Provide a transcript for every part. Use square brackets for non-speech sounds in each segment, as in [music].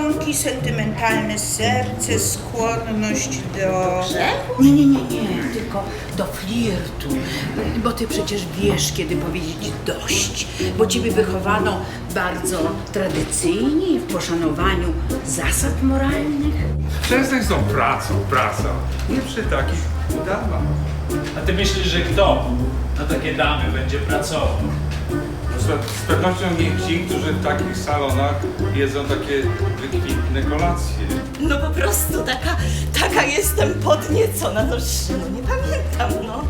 warunki, sentymentalne serce, skłonność do... Nie, nie, nie, nie, tylko do flirtu. Bo ty przecież wiesz, kiedy powiedzieć dość. Bo ciebie wychowano bardzo tradycyjnie w poszanowaniu zasad moralnych. Przestań z tą pracą, pracą. Nie przy takich damach. A ty myślisz, że kto na takie damy będzie pracował? Z, pewnością nie ci, którzy w takich salonach jedzą takie wykwintne kolacje. No po prostu taka, taka jestem podniecona, no, no nie pamiętam, no.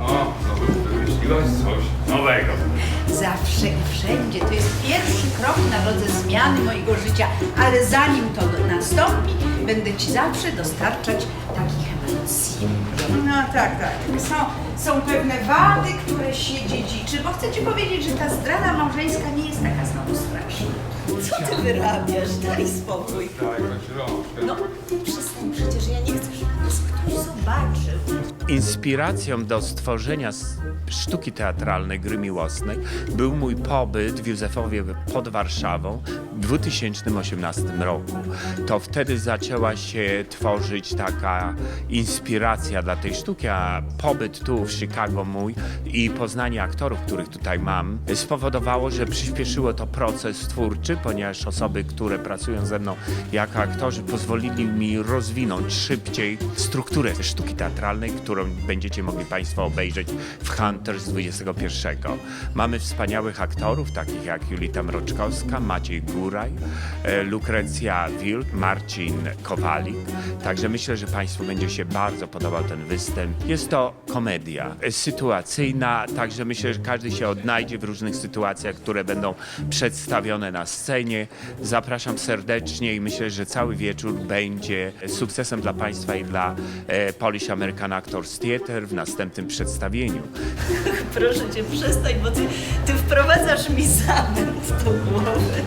O, no wymyśliłaś coś nowego. Zawsze i wszędzie. To jest pierwszy krok na drodze zmiany mojego życia, ale zanim to nastąpi, będę ci zawsze dostarczać takich emocji. No tak, tak. Są, są pewne wady, które się dziedziczy, bo chcę ci powiedzieć, że ta zdrada małżeńska nie jest taka znowu straszna. Co ty wyrabiasz? Daj spokój. Daj Inspiracją do stworzenia sztuki teatralnej Gry Miłosnej był mój pobyt w Józefowie pod Warszawą w 2018 roku. To wtedy zaczęła się tworzyć taka inspiracja dla tej sztuki, a pobyt tu w Chicago mój i poznanie aktorów, których tutaj mam, spowodowało, że przyspieszyło to proces twórczy, ponieważ osoby, które pracują ze mną jako aktorzy, pozwolili mi rozwinąć szybciej strukturę sztuki teatralnej, którą będziecie mogli Państwo obejrzeć w Hunters 21. Mamy wspaniałych aktorów, takich jak Julita Mroczkowska, Maciej Góraj, e, Lukrecja Wilk, Marcin Kowalik. Także myślę, że Państwu będzie się bardzo podobał ten występ. Jest to komedia sytuacyjna, także myślę, że każdy się odnajdzie w różnych sytuacjach, które będą przedstawione na scenie. Zapraszam serdecznie i myślę, że cały wieczór będzie sukcesem dla Państwa i dla e, Polish American Actors Theatre w następnym przedstawieniu. [laughs] Proszę cię, przestań, bo ty, ty wprowadzasz mi zamęt do głowy.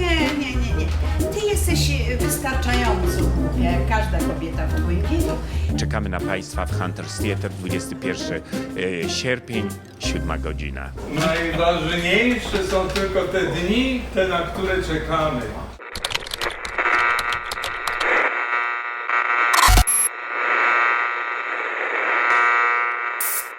Nie, nie, nie, nie. Ty jesteś e, wystarczająco głupia, jak każda kobieta w twoim wieku. Czekamy na Państwa w Hunters Theatre 21 e, sierpień, 7 godzina. Najważniejsze są tylko te dni, te na które czekamy.